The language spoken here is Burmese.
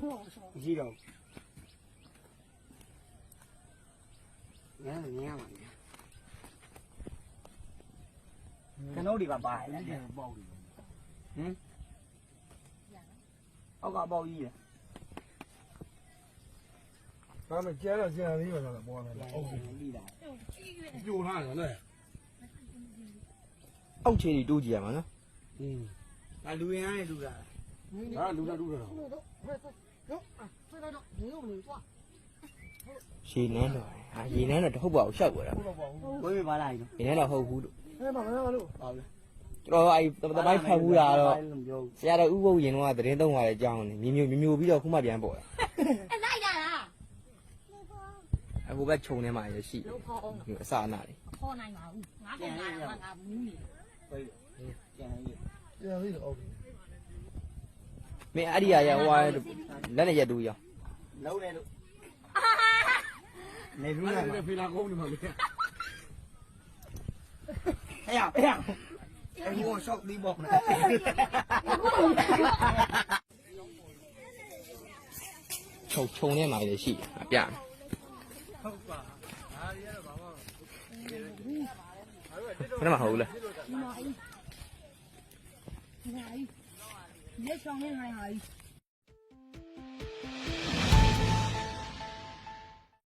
မရှိတော့ငါငါမှာကျွန်တော်ဒီကပါတယ်လေပေါက်တယ်ဟင်အောက်ကပေါက်ကြီးလေဒါမှကျဲတော့ကျန်လေးပါလားပေါ်လာတယ်ဟုတ်ကဲ့ပြီးတာပြိုထားတယ်လေအောက်ခြေကြီးတိုးကြည့်ရမှာနော်อืมငါလူရ နော်အဲဆွဲလိုက်တော့ဒီလိုမလို့သွားရေနန်းတော့ဟာရေနန်းတော့တဟုတ်ပါဘူးရှောက်သွားတာဟုတ်တော့ပါဘူးဝေးဝေးပါလာရင်ရေနန်းတော့ဟုတ်ဘူးလို့အဲမမမလို့ပါဘူးကျွန်တော်အဲ့တပိုင်းဖတ်ဘူးလားတော့ဆရာတော်ဥပုပ်ရင်တော့သတင်းသုံးပါလေကြောင်းနေမြေမျိုးမြေမျိုးပြီးတော့ခုမှပြန်ပေါ်လာအဲ့လိုက်တာလားအခုပဲခြုံနေမှရရှိအစာနာတယ်ခေါ်နိုင်ပါဘူးငါပြန်လာတာငါမူးနေပြန်ရပြန်ရပြန်ရဟုတ်ပြီမင်းအဲ့ဒီအရာဟို လက်နဲ့ရက်တူရောလုံးနေလို့နေဘူးလားဖီလာကုန်းနေမှာလေဟဲ့ဟဲ့အမေကိုရှော့ဒီဘောက်နဲ့ခြုံခြုံထဲမှာလည်းရှိအပြဟုတ်ပါဒါရီကတော့ဘာမှမဟုတ်ဘူးဘယ်မှာဟုတ်လဲဒီမှာအေးဒီမှာအေးလက်ဆောင်နေနိုင်ဟာအေး